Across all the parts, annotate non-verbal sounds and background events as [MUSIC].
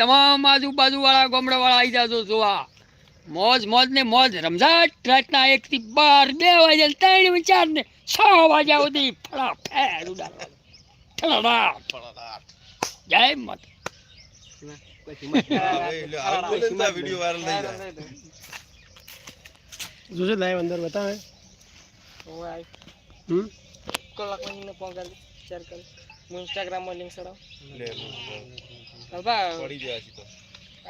તમામ આજુબાજુ વાળા ગામડા વાળા આવી જાજો જોવા. મોજ મોજ ને મોજ. રમઝાટ રાતના એક થી બાર બે વાગે ને ત્રણ ને ચાર ને છ વાગ્યા સુધી ફળા ફેર ઉડાડવાનું ફળાડા. જય મત જોજો લાઈવ અંદર બતાવે. હમ? ઇન્સ્ટાગ્રામમાં લિંક ચડાવ.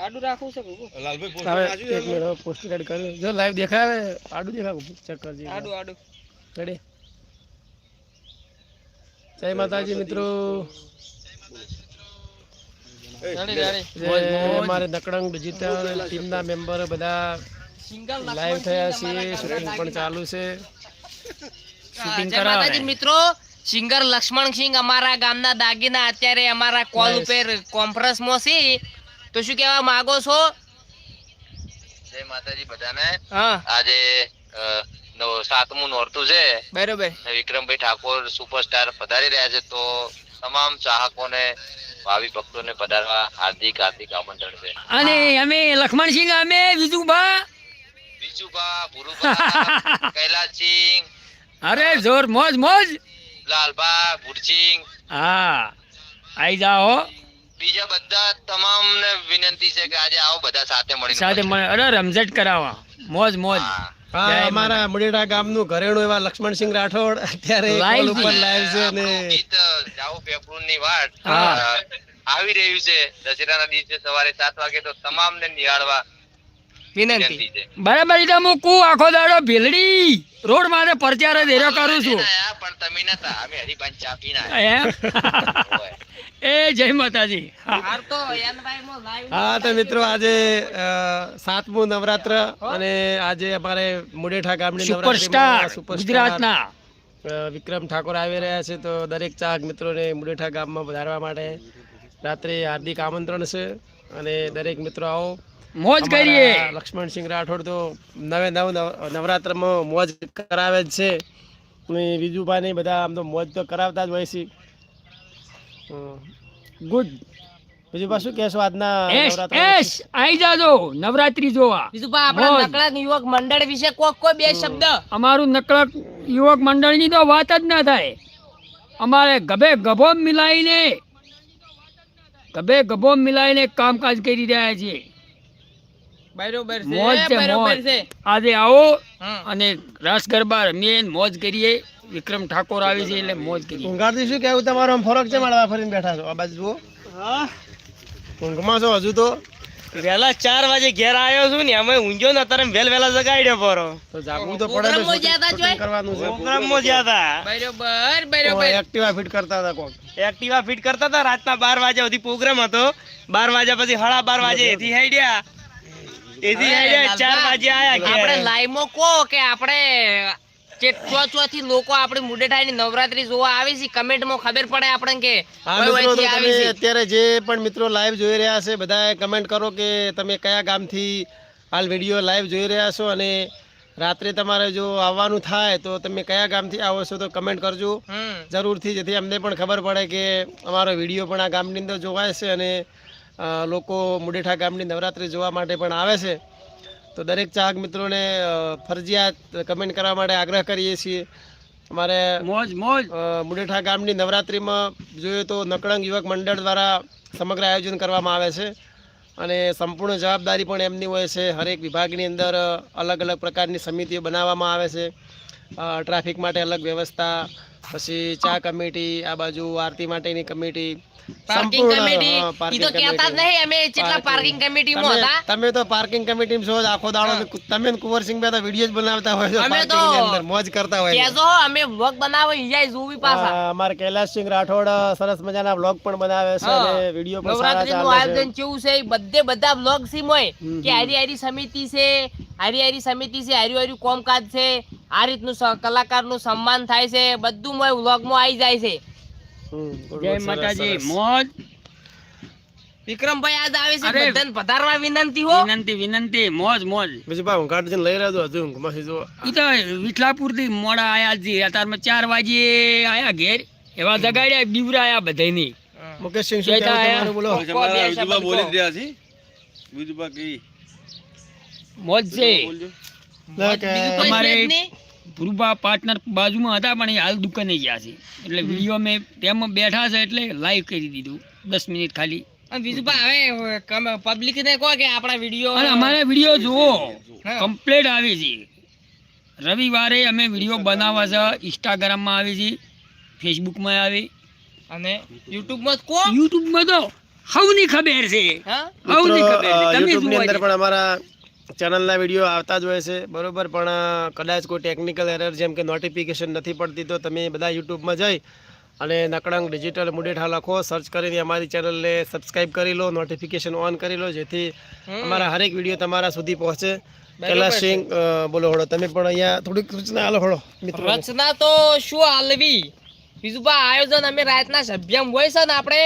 આડું રાખવું છે કુકુ હવે એક મિનિટ પોસ્ટ એડ કરી જો લાઈવ દેખાવે આડું દેખાવ ચેક કરજે. આડું આડું. રેડી જય માતાજી મિત્રો. અમારે નકળંગ ડિજિટલ ટીમના મેમ્બર બધા લાઈવ થયા છે શૂટિંગ પણ ચાલુ છે. શૂટિંગ કરાવે. મિત્રો. સિંગર લક્ષ્મણસિંહ અમારા ગામના દાગીના. અત્યારે અમારા કોલ. ઉપર કોન્ફરન્સમાં છે. તો શું કહેવા માંગો છો? જય માતાજી બધાને. આજે સાતમું નોરતું છે. બરોબર. વિક્રમભાઈ ઠાકોર સુપરસ્ટાર પધારી રહ્યા છે. તો તમામ ચાહકોને ભાવિ ભક્તોને પધારવા હાર્દિક હાર્દિક આમંત્રણ છે. અને અમે લક્ષ્મણસિંહ અમે વિજુભા. વિજુભા ભુરુભા [LAUGHS] કૈલાસસિંહ અરે જોર મોજ મોજ. લાલબા ભુરસિંહ હા આઈ જાઓ બીજા બધા તમામને વિનંતી છે કે આજે આવો બધા સાથે મળીને સાથે અરે રમઝટ કરાવવા મોજ મોજ. હા. અમારા મુડેડા ગામનું ઘરેણું એવા લક્ષ્મણસિંહ રાઠોડ અત્યારે ઉપર લાઈવ છે અને ગીત જાઓ પેપરું ની વાટ આવી રહ્યું છે. દશેરાના દિવસે સવારે સાત વાગે તો તમામને નિહાળવા વિનંતી. બરાબર એટલે હું કુ આખો દાડો ભીલડી. રોડ મારે પરચાર જ એરો કરું છું. પણ તમે નતા. અમે હરિભાઈ ચા પીને એમ? [LAUGHS] એ જય માતાજી. હા. તો એનભાઈ માં live હા તો મિત્રો આજે સાતમું નવરાત્ર અને આજે અમારે મુડેઠા ગામની સુપરસ્ટાર ગુજરાતના. વિક્રમ ઠાકોર આવી રહ્યા છે તો દરેક ચાહક મિત્રોને મુડેઠા ગામમાં વધારવા માટે રાત્રે હાર્દિક આમંત્રણ છે. અને દરેક મિત્રો આવો. મોજ કરીએ. લક્ષ્મણસિંહ રાઠોડ તો નવે નવ નવ- નવરાત્રમાં મોજ કરાવે જ છે. અને ને બધા આમ તો મોજ તો કરાવતા જ હોય છે. ગુડ બીજું પાછું કેશો આજના એસ આઈ જાજો નવરાત્રી જોવા. બીજું આપણા નકળક યુવક મંડળ વિશે કોઈ કોઈ બે શબ્દ. અમારું નકળક યુવક મંડળની તો વાત જ ના થાય. અમારે ગભે ગભો મિલાઈને ગભે ગભો મિલાઈને કામકાજ કરી રહ્યા છીએ. બરોબર છે મોજ છે બરોબર છે. આજે આવો અને રાસ ગરબા રમીએ મોજ કરીએ. વિક્રમ ઠાકોર આવી છે એટલે મોજ કરીએ. ઊંઘાડથી શું કેવું તમારો આમ ફરક છે મારા ફરીને બેઠા છો. આ બાજુ જુઓ. ઊંઘમાં છો હજુ તો? વેલા ચાર વાગે ઘેર આવ્યો છું ને અમે ઊંઘ્યો ને અત્યારે વેલ વેલા જગાડ્યો પરો. તો જાગવું તો પડે જ્યાં તા કરવાનું છે? પ્રોગ્રામમાં જ્યાં હતા. બરોબર બરોબર. એક્ટિવા ફિટ કરતા હતા કોક એક્ટિવા ફિટ કરતા હતા રાતના બાર વાગ્યા સુધી પ્રોગ્રામ હતો. બાર વાગ્યા પછી હળા બાર વાગે એથી હેડ્યા. એથી હેડ્યા ચાર વાગે આયા આપણે ઘેર લાઈવ કે આપણે જે ચો ચો થી લોકો આપણી મુડેઠાની નવરાત્રી જોવા આવે છે કમેન્ટ ખબર પડે આપણને કે હા કોઈ મિત્રો તો વયથી આવે તમે છે. અત્યારે જે પણ મિત્રો લાઈવ જોઈ રહ્યા છે બધાએ કમેન્ટ કરો કે તમે કયા ગામથી હાલ વીડિયો લાઈવ જોઈ રહ્યા છો અને રાત્રે તમારે જો આવવાનું થાય તો તમે કયા ગામથી આવો છો તો કમેન્ટ કરજો. જરૂર જરૂરથી જેથી અમને પણ ખબર પડે કે અમારો વીડિયો પણ આ ગામની અંદર જોવાય છે અને લોકો મુડેઠા ગામની નવરાત્રિ જોવા માટે પણ આવે છે. તો દરેક ચાહક મિત્રોને ફરજિયાત કમેન્ટ કરવા માટે આગ્રહ કરીએ છીએ. અમારે મોજ મોજ. મુડેઠા ગામની નવરાત્રિમાં જોઈએ તો નકળંગ યુવક મંડળ દ્વારા સમગ્ર આયોજન કરવામાં આવે છે. અને સંપૂર્ણ જવાબદારી પણ એમની હોય છે. હરેક વિભાગની અંદર અલગ અલગ પ્રકારની સમિતિઓ બનાવવામાં આવે છે. ટ્રાફિક માટે અલગ વ્યવસ્થા પછી ચા કમિટી આ બાજુ આરતી માટેની કમિટી પાર્કિંગ કમિટી ઈ તો કહેતા જ નહીં અમે જેટલા પાર્કિંગ કમિટીમાં હતા. તમે તો પાર્કિંગ કમિટીમાં છો આખો દાડો તમે ને કુંવરસિંહ બે તો વીડિયો જ બનાવતા હોય છો અમે તો અંદર મોજ કરતા હોય કેજો અમે વ્લોગ બનાવો ઈજાય જોવી પાછા. અમાર અમારા રાઠોડ સરસ મજાના વ્લોગ પણ બનાવે છે અને વિડિયો પણ સારા નવરાત્રી નું ચાલે આયોજન કેવું છે બધે બધા વ્લોગ સીમ હોય કે હારી હારી સમિતિ છે હારી હારી સમિતિ છે હારી હારી કોમકાજ છે આ રીતનું કલાકારનું સન્માન થાય છે બધું મોય વ્લોગમાં આવી જાય છે. જય માતાજી મોજ. વિક્રમભાઈ આજ આવે છે બધાને પધારવા વિનંતી હો. વિનંતી વિનંતી મોજ મોજ. બીજું ભાઈ ઊંઘાડ જઈને લઈ રહ્યો હતો હજુ ઊંઘમાંથી જો ઈ તો વિઠલાપુરથી મોડા આયા છે અત્યારમાં ચાર વાગે આયા ઘેર. એવા જગાડ્યા કહેવું આયા. તમારું બોલો. કો બે શબ્દ કો. મોજ છે. ના કે અમારે ધ્રુવા પાર્ટનર બાજુમાં હતા પણ એ હાલ દુકાને ગયા છે. એટલે વીડિયો અમે તેમાં બેઠા છે એટલે લાઈવ કરી દીધું દસ મિનિટ ખાલી. હવે પબ્લિક ને કહો કે આપણા વીડિયો અને અમારા વીડિયો જુઓ કમ્પ્લેટ કમ્પ્લીટ આવે છે. રવિવારે અમે વીડિયો બનાવવા છે ઇન્સ્ટાગ્રામમાં આવે છે ફેસબુકમાં આવે. અને યુટ્યુબમાં કો યુટ્યુબમાં તો હવની ખબર છે. હવની ખબર છે. તમે જુઓ અંદર પણ અમારા ચેનલના વીડિયો આવતા જ હોય છે બરોબર પણ કદાચ કોઈ ટેકનિકલ એરર જેમ કે નોટિફિકેશન નથી પડતી તો તમે બધા યુટ્યુબમાં જઈ અને નકળંગ ડિજિટલ મુડેઠા લખો સર્ચ કરીને અમારી ચેનલને સબસ્ક્રાઇબ કરી લો નોટિફિકેશન ઓન કરી લો જેથી અમારા હરેક વીડિયો તમારા સુધી પહોંચે. કૈલાસ સિંગ બોલો હળો તમે પણ અહીંયા થોડીક સૂચના હાલો હળો મિત્રો. રચના તો શું હાલવી? બીજું પણ આયોજન અમે રાતના સભ્યમ હોય છે ને આપણે?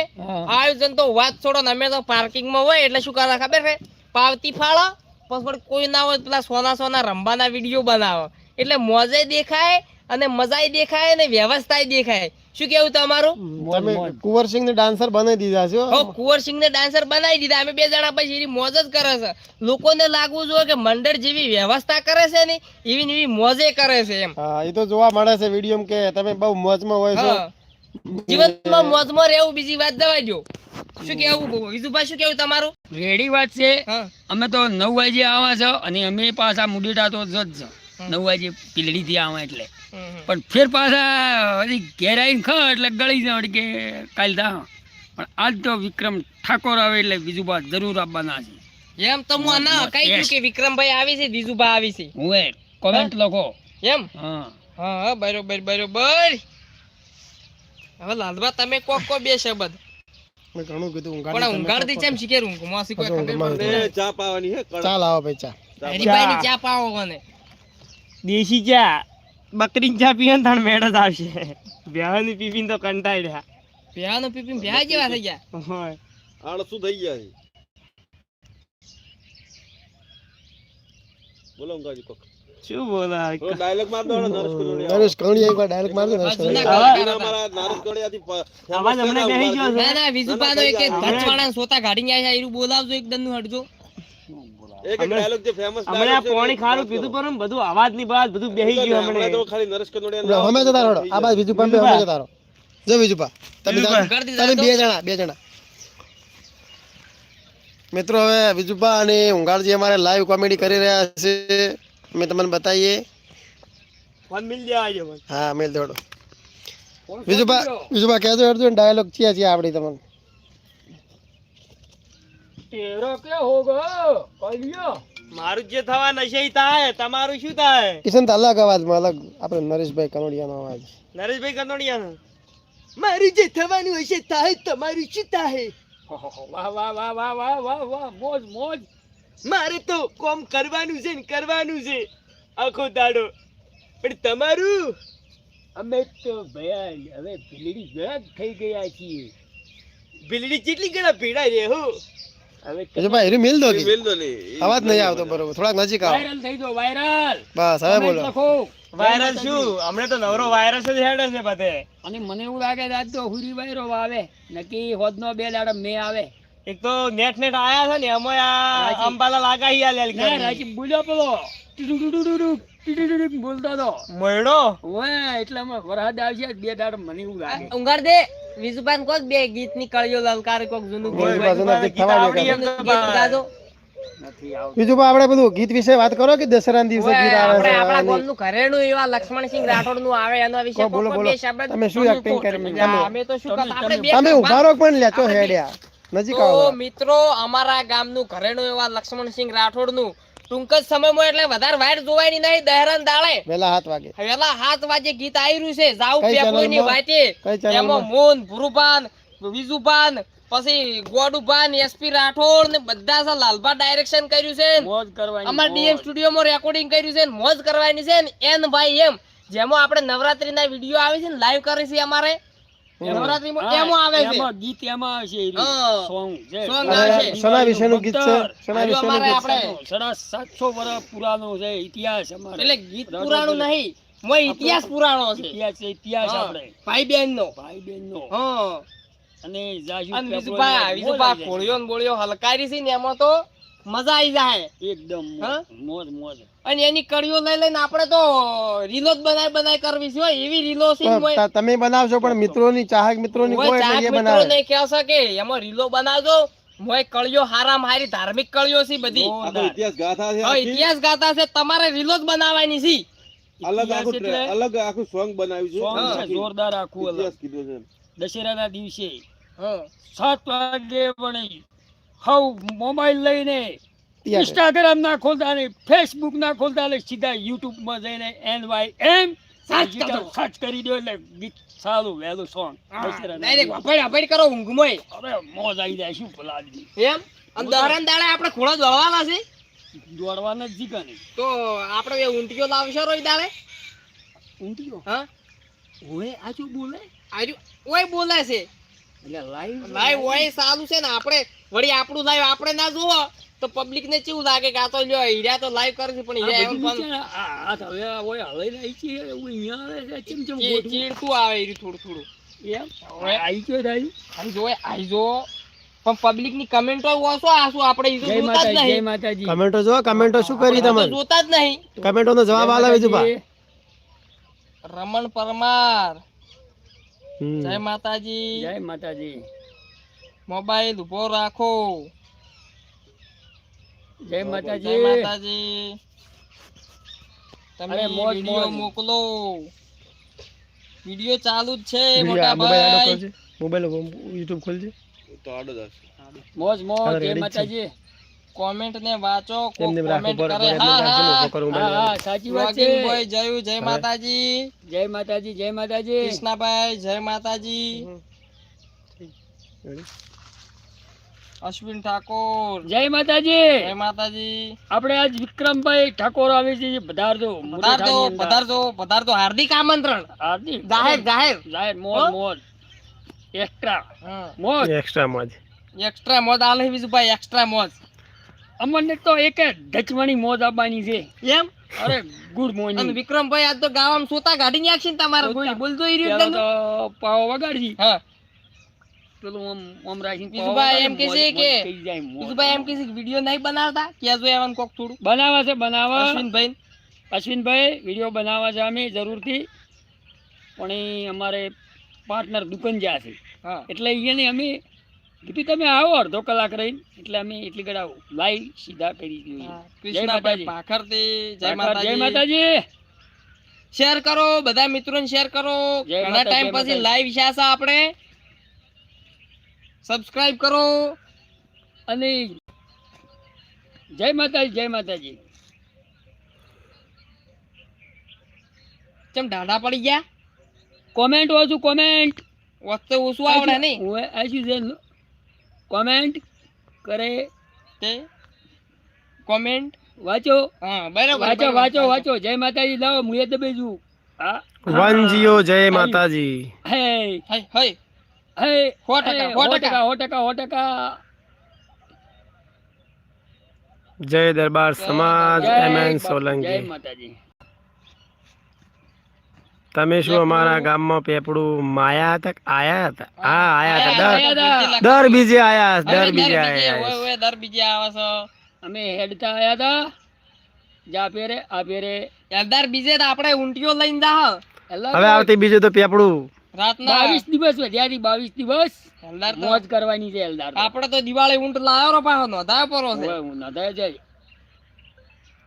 આયોજન તો વાત છોડો ને અમે તો પાર્કિંગમાં હોય એટલે શું કરવા ખબર છે? પાવતી ફાળો વળી કોઈ ના હોય પેલા સોના સોના રમવાના વીડિયો બનાવો. એટલે મોજે દેખાય અને મજાય દેખાય અને વ્યવસ્થાય દેખાય. શું કેવું તમારું? તમે કુંવરસિંહ ને ડાન્સર બનાવી દીધા છો હો. કુંવરસિંહ ને ડાન્સર બનાવી દીધા. અમે બે જણા પછી એની મોજ જ કરે છે. લોકોને લાગવું જોઈએ કે મંડળ જેવી વ્યવસ્થા કરે છે ને એવી એવી મોજે કરે છે એમ. હા એ તો જોવા મળે છે વીડિયો કે તમે બહુ મોજમાં હોય છો. જીવનમાં મોજમાં રહેવું બીજી વાત દવા દો શું કેવું? વિજુભાઈ શું કેવું તમારું? રેડી વાત છે. અમે તો નવ વાગે આવા છો અને અમે પાછા મુડેટા તો જ છો. નવ વાગે પીલડીથી આવા એટલે. પણ ફેર પાછા હજી ઘેર આવીને ખ એટલે ગળી જાય કે કાલ થા પણ આજ તો વિક્રમ ઠાકોર આવે એટલે બીજું બાદ જરૂર આપવાના છે. એમ તો હું ના કઈ ગયું કે વિક્રમભાઈ આવી છે વિજુભાઈ આવી છે. હું કોમેન્ટ લખો. એમ? હા. હા બરોબર બરોબર. હવે લાલબા તમે કોક કો બે શબ્દ મેં ઘણું કીધું પણ ઊંઘાડી ચેમ શીખે ઊંઘ માસી કોઈ ચા પાવાની હે ચાલ આવો ભાઈ ચા. હરીભાઈ ની ચા. પાવો મને. દેશી ચા. બકરી ચા પીએ ને તાણ મેળ જ આવશે. વ્યાહની પીપીને તો કંટાળ્યા પ્યાનો પીપીન બ્યા જેવા થઈ ગયા? હોય આળસુ થઈ ગયા છે. બોલો અંગાજી કોક. શું બોલા ડાયલોગ માર દો નરેશ કનોડિયા નરેશ કણી એકવાર ડાયરેક્ટ માર દે નરેશ જૂના કણી. કલાકાર એના હતા. મારા નરેશ કનોડિયાથી પ- famous આવાજ છે ને હમણાં બેસી ગયો ના ના વિજુભાઈ એક હમણાં સોતા ગાડી આયા છે બોલાવજો એક દન હટજો. એક એક જે famous હમણાં પાણી ખારું પીધું પર બધું અવાજની બાદ બધું બેહી ગયું હમણાં. હમણાં તો ખાલી નરેશ કનોડિયા લો, જતા રહો આ બાજુ બીજું પંપે અમે જતા રહો જો બીજું તમે જાઓ. કરી દીધા તમે બે જણા બે જણા. મિત્રો હવે બીજુપા અને ઉંગાળજી અમારે લાઈવ કોમેડી કરી રહ્યા છે. અમે તમને બતાવીએ. હા મેલ દોડો બીજું બીજું બા કહેજો હેડજો ડાયલોગ ચિયા ચિયા આપણે તમને. તેરો કે હોગો? કલ્યો મારું જે થવા નશે થાય. તમારું શું થાય? કિશન તો અલગ અવાજમાં અલગ આપણે નરેશભાઈ કનોડિયાનો અવાજ. નરેશભાઈ કનોડિયા મારું જે થવાનું હશે થાય તમારું શું થાય? વાહ વાહ વાહ વાહ વાહ વાહ વાહ મોજ મોજ. મારે તો કોમ કરવાનું છે ને કરવાનું છે. આખો દાડો. પણ તમારું? અમે તો ભયા હવે ભીલડી ગયા થઈ ગયા છીએ. ભીલડી કેટલી ગણા ભીડા રે હો. હવે વિજુભાઈ એરી મેલ દો કે. મેલ દો ને. અવાજ નહીં આવતો બરોબર થોડાક નજીક આવો. વાયરલ થઈ ગયો વાયરલ બસ હવે બોલો. લખો. વાયરસ શું? હમણાં તો નવરો વાયરસ જ હેડે છે બધે. અને મને એવું લાગે છે આજ તો હુરી વાયરો આવે નકી હોદનો બે દાડા મે આવે. એક તો નેટ નેટ આયા છે ને એમાં આ. અંબાલા લાગાઈ આ લેલ ના રાજી બોલ્યો પેલો બોલતો હતો મોયડો ઓય એટલે અમે વરસાદ આવશે બે દાડ મને એવું લાગે ઉંગાર દે વિજુભાઈ કોક બે ગીતની કળિયો લલકાર કોક જૂનું ગીત તો ગાજો. બીજું પણ આપણે બધું ગીત વિશે વાત કરો કે દશરા દિવસે ગીત આવે છે આપણા આની. ઘરેણું એવા લક્ષ્મણસિંહ રાઠોડનું આવે એના વિશે બોલો, બોલો. તમે શું એક્ટિંગ કરી? અમે તો શું? આપણે તમે- બે ઊભા રહો પણ લેતો હેડ્યા નજીક તો આવો મિત્રો અમારા ગામનું ઘરેણું એવા લક્ષ્મણસિંહ રાઠોડનું ટૂંક જ સમયમાં એટલે વધારે વાયર જોવાની નહીં દહેરાન દાળે વેલા હાથ વાગે. વેલા હાથ વાગે ગીત આવી રહ્યું છે જાવ કઈ channel એમાં માં? મોહન ભુરુપાન વિજુપાન પછી ગોડુપાન એસપી રાઠોડ ને બધા સા લાલભા ડાયરેક્શન કર્યું છે. મોજ કરવાની અમાર ડીએમ સ્ટુડિયોમાં રેકોર્ડિંગ કર્યું છે મોજ કરવાની છે એન ભાઈ એમ. જેમાં આપણે નવરાત્રીના વીડિયો આવે છે ને લાઈવ કરી છે અમારે. સાતસો વર્ષ છે ઇતિહાસ એટલે ગીત પુરાણું નહીં મોય ઇતિહાસ પુરાણો છે. ઇતિહાસ છે ઇતિહાસ. આપણે. ભાઈ બહેન નો ભાઈ બહેન નો હા અને અને મોજ પા કોળિયો બોળિયો હલકારી છે ને એમાં તો મજા આવી જાય એકદમ મોજ મોજ અને એની કડીઓ લઈ લઈને આપણે તો રીલો જ બનાવી બનાવી કરવી છે એવી રીલો છે તમે બનાવશો પણ મિત્રોની ચાહક મિત્રોની કોઈ ચાહક મિત્રો બનાવે ને કહે છે કે એમાં રીલો બનાવજો. મોય કળિયો હારામ હારી ધાર્મિક કળિયો છે બધી. ઇતિહાસ ગાથા છે ઇતિહાસ ગાતા છે. તમારે રીલો જ બનાવવાની છે. અલગ આખું અલગ આખું સોંગ બનાવ્યું સોંગ છે જોરદાર આખું અલગ. કીધું છે. દશેરાના દિવસે હ. સાત વાગે પણ હવ મોબાઈલ લઈને ઇન્સ્ટાગ્રામ ના ખોલતા ને ફેસબુક ના ખોલતા એટલે સીધા યુટ્યુબમાં જઈને એન વાય એમ સર્ચ કરી દો એટલે ગીત સારું વહેલું સોંગ ડાયરેક્ટ વાપડ વાપડ કરો ઊંઘમાં. અરે મોજ આવી જાય શું ભલા એમ? અને દહરાન દાડે આપણે ખોળો દોડવાના છે? દોડવાના જ જીગા નહીં. તો આપણે એ ઊંટિયો લાવશે રોય દાડે? ઊંઘ્યો હા. ઓય આજુ બોલે? આજુ ઓય બોલે છે. એટલે લાઈવ લાઈવ હોય સારું છે ને આપણે વળી આપણું લાઈવ આપણે ના જોવો તો પબ્લિક ને કેવું લાગે કે આ તો લ્યો હીરા તો લાઈવ કરે છે પણ હીરા એમ પણ આ હવે હોય હવે રહી છે એવું અહીંયા આવે છે ચમ ચમ. ચીડતું આવે ઈ થોડું થોડું. એમ? આઈ ગયો થાય આઈ જો આઈ જો પણ પબ્લિકની કમેન્ટો ઓછો આસુ આપણે ઈ જોતા જ નહીં. જય માતાજી. કમેન્ટો જો કમેન્ટો શું કરી તમે જોતા જ નહીં. કમેન્ટો નો જવાબ આલાવી બીજું બા. રમણ પરમાર. જય માતાજી. જય માતાજી. મોબાઈલ ઊભો રાખો. જય જય માતાજી. માતાજી. તમે વિડિયો મોકલો. વિડિયો ચાલુ જ છે મોટા ભાઈ. મોબાઈલ યુટ્યુબ ખોલજે. તો આડો મોજ મોજ. જય. માતાજી. કોમેન્ટ ને વાંચો કોક એમને રાખો કોમેન્ટ પર કરે. પર હા રાખજો ને, હા ઊભો કરો હા મોબાઈલ હા સાચી વાત છે. Vlogging boy જયું જય હવે. માતાજી. જય માતાજી જય માતાજી. કૃષ્ણાભાઈ જય માતાજી. Ready? અશ્વિન ઠાકોર. જય માતાજી. જય માતાજી. આપણે આજ વિક્રમભાઈ ઠાકોર આવે છે પધારજો પધારજો પધારજો પધારજો. હાર્દિક આમંત્રણ. હાર્દિક જાહેર જાહેર. જાહેર મોજ હો? મોજ. એક્સ્ટ્રા હા મોજ. એક્સ્ટ્રા મોજ. એક્સ્ટ્રા મોજ. આલે બીજું ભાઈ એક્સ્ટ્રા મોજ. અમને તો એક ઢચમણી મોજ આપવાની છે. એમ? અરે ગુડ અને મોર્નિંગ વિક્રમભાઈ આજ તો ગાવામાં સોતા ગાડી નાખશે ને તમારે બોલ બોલતો ઈ રહ્યો તો પાવ વગાડજી. હા. પેલું ઓમ ઓમ રાખીને બીજુભાઈ એમ કહે છે કે. બીજુભાઈ એમ કે છે વીડિયો નહીં બનાવતા ક્યાં જો એવાનું કોક થોડું. બનાવે છે બનાવા અશ્વિનભાઈ અશ્વિનભાઈ વીડિયો બનાવવા છે અમે જરૂરથી. પણ અમારે પાર્ટનર દુકાન જ્યાં છે. હા. એટલે અહીંયા અમે કીધું તમે આવો અડધો કલાક રહીને. એટલે અમે એટલી ઘડા લાઈવ સીધા કરી દઈએ જય માતાજી. પાખરથી જય જય માતાજી. માતાજી. શેર કરો બધા મિત્રોને શેર કરો. ઘણા ટાઈમ પછી લાઈવ છે આપણે. સબસ્ક્રાઇબ કરો. અને જય માતાજી જય માતાજી. ચમ ઢાઢા પડી ગયા? કોમેન્ટ ઓછું કોમેન્ટ વખતે ઓછું આવડે નહીં. હું છે કોમેન્ટ કરે. તે? કોમેન્ટ વાંચો. હા બરાબર વાંચો વાંચો વાંચો. જય માતાજી લાવો હું એ દબે છું. હા. વન જીઓ જય માતાજી. હે. હે હે. હો ટકા, હે, ટકા. હો ટકા હો ટકા. જય દરબાર સમાજ એમ એન સોલંકી જય માતાજી. તમે શું અમારા ગામમાં પેપડું માયા હતા આયા હતા? હા આયા હતા. દર દર બીજે આયા દર બીજે આયા દર બીજે આવા છો અમે હેડતા આયા હતા. જા પેરે આ પેરે દર બીજે તો આપણે ઊંટિયો લઈને જા હવે આવતી બીજું તો પેપડું. રાતના બાવીસ દિવસ વધ્યાથી બાવીસ દિવસ હેલદાર મોજ કરવાની છે હેલદાર તો. આપણે તો દિવાળી ઊંટ લાવ્યો રો પાછો નોંધાયો પરો છે. નધાય જય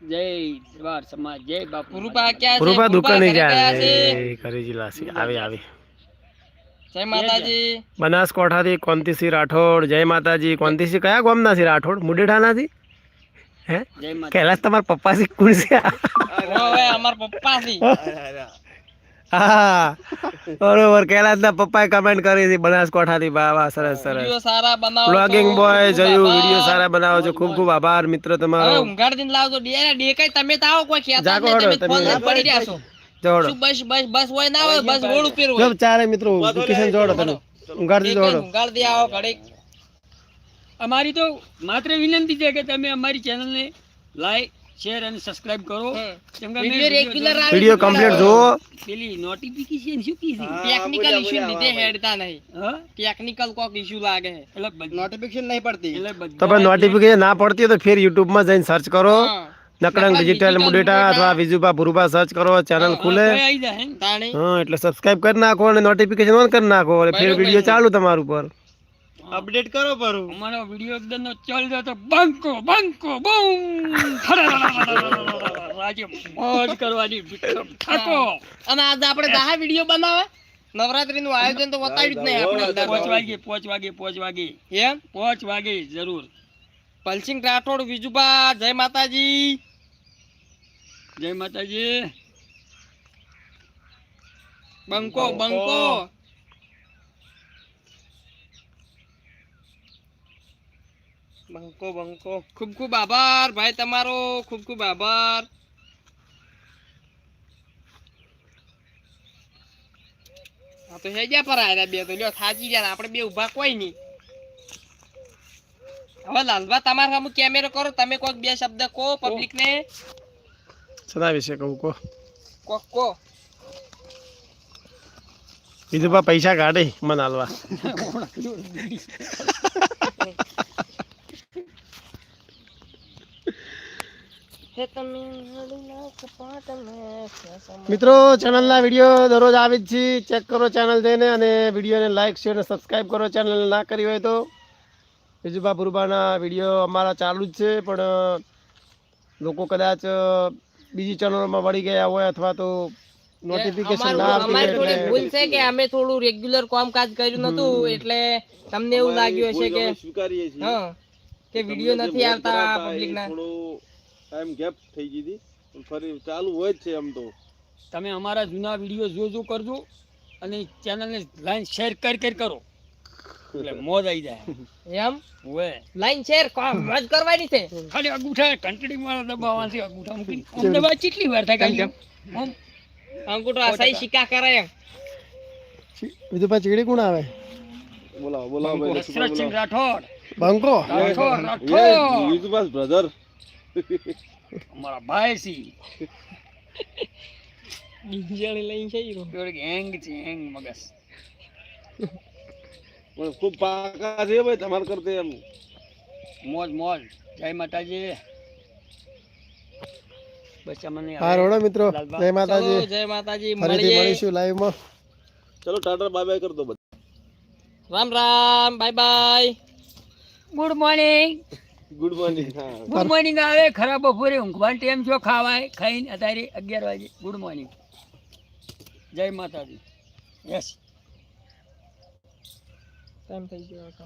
જય દ્વાર સમાજ જય બાપુ પુરુપા ક્યાં છે? રૂપા દુકાને ગયા જાય છે? કરી જીલાસી આવી આવી. જય માતાજી. બનાસકાંઠાથી કોંતીસિંહ રાઠોડ. જય માતાજી. કોંતીસિંહ કયા ગામના છે રાઠોડ? મુડેઠાનાથી હે? જય કૈલાસ તમારા પપ્પા થી કોણ છે? ઓય અમાર પપ્પા છે. [LAUGHS] હા. બરોબર કૈલાસના પપ્પાએ કમેન્ટ કરી હતી બનાસકાંઠાથી. વાહ વાહ સરસ સરસ. વિડિયો સારા બનાવો બ્લોગિંગ બોય જયું વીડિયો સારા બનાવો છો. ખૂબ ખૂબ આભાર મિત્ર તમારો. દિન લાવજો ડેરા કઈ તમે તો આવો કોઈ ખેતા તમે ફોન પડી રહ્યા છો. જોડો બસ બસ બસ હોય ના હોય બસ ગોળ ઉપર હોય. જો ચારે મિત્રો કિશન જોડો તને ઊંઘાડથી ડેકાઈ જોડો ઊંઘાડ દે આવો ઘડીક. અમારી તો માત્ર વિનંતી છે કે તમે અમારી ચેનલને લાઈક શેર અને સબસ્ક્રાઇબ કરો. કેમ કે વિડિયો રેગ્યુલર આવે વિડિયો કમ્પ્લીટ જો પેલી નોટિફિકેશન શું કીધી? ટેકનિકલ ઇશ્યુ લીધે હેડતા નહીં. હ? ટેકનિકલ કોક ઇશ્યુ લાગે. એટલે નોટિફિકેશન નહીં પડતી. એટલે તો પણ નોટિફિકેશન ના પડતી હોય તો ફેર યુટ્યુબમાં જઈને સર્ચ કરો. નકરંગ ડિજિટલ મુડેટા અથવા વિજુબા ભુરુબા સર્ચ કરો ચેનલ ખુલે. હા, એટલે સબસ્ક્રાઇબ કરી નાખો અને નોટિફિકેશન ઓન કરી નાખો. એટલે ફેર વિડિયો વીડિયો ચાલુ તમારું પર અપડેટ કરો પરું. અમારો વિડિયો એકદમ નો ચાલ્યો તો બંકો બંકો બૂમ. [LAUGHS] રાજે મોજ કરવાની વિક્રમ ઠાકો અને આજે આપણે દાહા વિડિયો બનાવે? નવરાત્રી નું આયોજન તો બતાવ્યું જ નહીં આપણે પાંચ વાગે પાંચ વાગે પાંચ વાગે. એમ? પાંચ વાગે જરૂર. પલસિંગ રાઠોડ વિજુબા જય માતાજી. જય માતાજી. બંકો. બંકો. બંકો બંકો. ખૂબ ખૂબ આભાર. ભાઈ તમારો ખૂબ ખૂબ આભાર. હા તો હેજા પર આવ્યા બે તો. લ્યો થાચી ગયા આપણે બે ઊભા કોઈ નહીં. હવે લાલભા તમારા સામે કેમેરો કરો. તમે કોઈક બે શબ્દ કહો પબ્લિક ને. સદા વિશે કહું કો કોક કહો. વિજુભા પૈસા કાઢે મને હાલવા. [LAUGHS] મિત્રો ચેનલના વીડિયો દરરોજ આવે જ છે. ચેક કરો ચેનલ જઈને અને વિડીયોને લાઇક શેર અને સબસ્ક્રાઈબ કરો. ચેનલ ના કરી હોય તો બીજુભા ભુરુભાના વીડિયો અમારા ચાલુ જ છે પણ લોકો કદાચ બીજી ચેનલોમાં વળી ગયા હોય અથવા તો નોટિફિકેશન ના અમારું- થોડી ભૂલ છે કે અમે થોડું રેગ્યુલર કામકાજ કર્યું નતું એટલે તમને એવું લાગ્યું હશે કે સ્વીકારીએ છીએ. હા. કે વીડિયો નથી આવતા પબ્લિક ના? થોડો ટાઈમ ગેપ થઈ ગઈ હતી. પણ ફરી ચાલુ હોય જ છે એમ તો. તમે અમારા જૂના વીડિયો જોજો કરજો અને ચેનલને લાઈન શેર કરી કરી કરો. એટલે મોજ આવી જાય. એમ? ઓએ લાઈન શેર મોજ કરવાની છે? ખાલી અંગૂઠા ઘંટડી માં દબાવવાથી અંગૂઠા મૂકી દબાવ કેટલી વાર થાય કાલે અંગૂઠો આ સહી સિક્કા કરે એમ. પાછી ચીડી કોણ આવે? બોલાવો બોલાવો ભાઈ રાઠોડ. બંકો યુઝુભાઈ બ્રધર. અમારા ભાઈ સી ડીંજાણી લઈને છે રહ્યો. થોડીક હેંગ છે હેંગ મગસ. પણ ખૂબ પાકા છે ભાઈ તમાર કરતે એમ. મોજ મોજ. જય માતાજી. બસ અમને હા રોડો મિત્રો. જય માતાજી. જય માતાજી ફરીથી મળીએ. મળીશું લાઈવમાં ચલો ટાટા બાય બાય કર દો બધા. Ram Ram bye bye good morning good morning good morning આવે. ખરાબ બપોરે ઊંઘવાનો ટાઈમ છો ખાવાય ખાઈને અત્યારે અગિયાર વાગે. ગુડ મોર્નિંગ જય માતાજી. યસ ટાઈમ થઈ ગયો હતો.